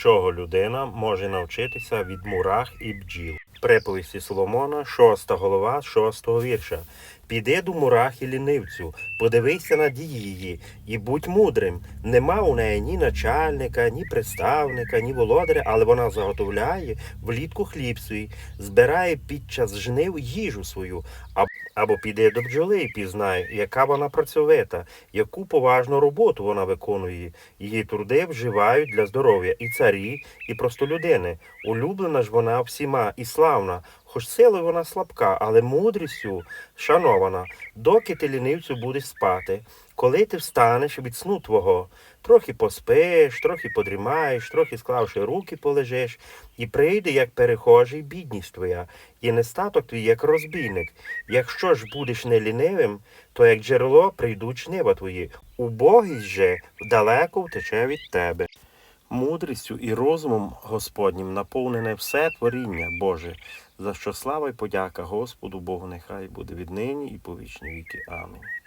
чого людина може навчитися від мурах і бджіл. Приповісті Соломона, шоста голова, шостого вірша. Піди до мурах і лінивцю, подивися на дії її, і будь мудрим. Нема у неї ні начальника, ні представника, ні володаря, але вона заготовляє влітку хліб свій, збирає під час жнив їжу свою, або піде до бджоли і пізнає, яка вона працьовита, яку поважну роботу вона виконує. Її труди вживають для здоров'я і царі, і простолюдини. Улюблена ж вона всіма і славна, хоч силою вона слабка, але мудрістю шанована, доки ти лінивцю будеш спати, коли ти встанеш від сну твого, трохи поспиш, трохи подрімаєш, трохи склавши руки полежиш, і прийде, як перехожий, бідність твоя, і нестаток твій, як розбійник. Якщо ж будеш не лінивим, то як джерело прийдуть жнива твої, убогість же далеко втече від тебе. Мудрістю і розумом Господнім наповнене все творіння Боже, за що слава й подяка Господу Богу нехай буде віднині і по вічні віки. Амінь.